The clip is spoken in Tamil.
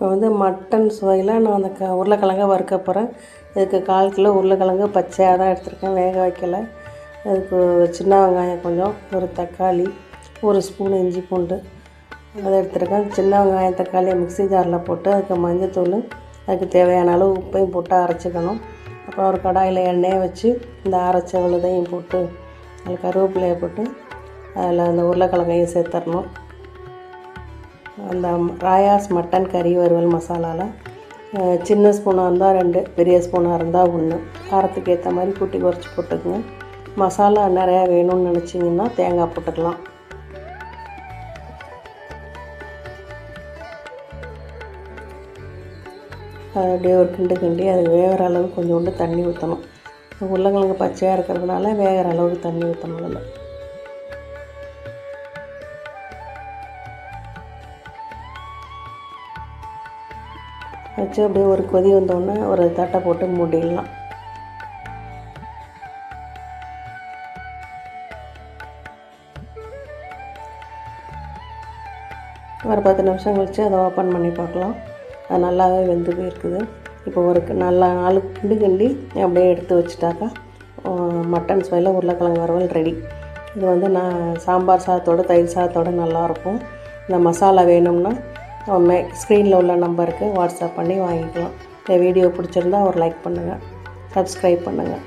இப்போ வந்து மட்டன் சுவையில் நான் அந்த க உருளைக்கிழங்க வறுக்க போகிறேன் இதுக்கு கால் கிலோ உருளைக்கிழங்கு பச்சையாக தான் எடுத்திருக்கேன் வேக வைக்கல. அதுக்கு சின்ன வெங்காயம் கொஞ்சம் ஒரு தக்காளி ஒரு ஸ்பூன் இஞ்சி பூண்டு அதை எடுத்துருக்கேன். சின்ன வெங்காயம் தக்காளியை மிக்ஸி ஜாரில் போட்டு அதுக்கு மஞ்சத்தூள் அதுக்கு தேவையான அளவு உப்பையும் போட்டு அரைச்சிக்கணும். அப்புறம் ஒரு கடாயில் எண்ணெயை வச்சு இந்த அரைச்ச விழுதையும் போட்டு அதில் கருவேப்பிலையை போட்டு அதில் அந்த உருளைக்கிழங்கையும் சேர்த்துடணும். அந்த ராயாஸ் மட்டன் கறி வறுவல் மசாலாவில் சின்ன ஸ்பூனாக இருந்தால் ரெண்டு பெரிய ஸ்பூனாக இருந்தால் ஒன்று காரத்துக்கு ஏற்ற மாதிரி கூட்டி குறைச்சி போட்டுக்குங்க. மசாலா நிறையா வேணும்னு நினச்சிங்கன்னா தேங்காய் போட்டுக்கலாம். அப்படியே ஒரு கிண்டு கிண்டி அது வேகிற அளவுக்கு கொஞ்சோண்டு தண்ணி ஊற்றணும் உருளைக்கிழங்கு பச்சையாக இருக்கிறதுனால வேகிற அளவுக்கு தண்ணி ஊற்றணும் அதில். வச்சு அப்படியே ஒரு கொதி வந்தோடனே ஒரு தட்டை போட்டு மூடிடலாம். ஒரு பத்து நிமிஷம் கழித்து அதை ஓப்பன் பண்ணி பார்க்கலாம். அது நல்லாவே வெந்து போயிருக்குது. இப்போ ஒரு நல்லா நாலு குண்டு கிண்டி அப்படியே எடுத்து வச்சுட்டாக்கா மட்டன் சுவையில் உருளைக்கிழங்கு வறுவல் ரெடி இது வந்து நான் சாம்பார் சாதத்தோட தயிர் சாதத்தோட நல்லாயிருக்கும். இந்த மசாலா வேணும்னா ஸ்க்ரீனில் உள்ள நம்பருக்கு வாட்ஸ்அப் பண்ணி வாங்கிக்கலாம். இந்த வீடியோ பிடிச்சிருந்தா ஒரு லைக் பண்ணுங்கள் சப்ஸ்கிரைப் பண்ணுங்கள்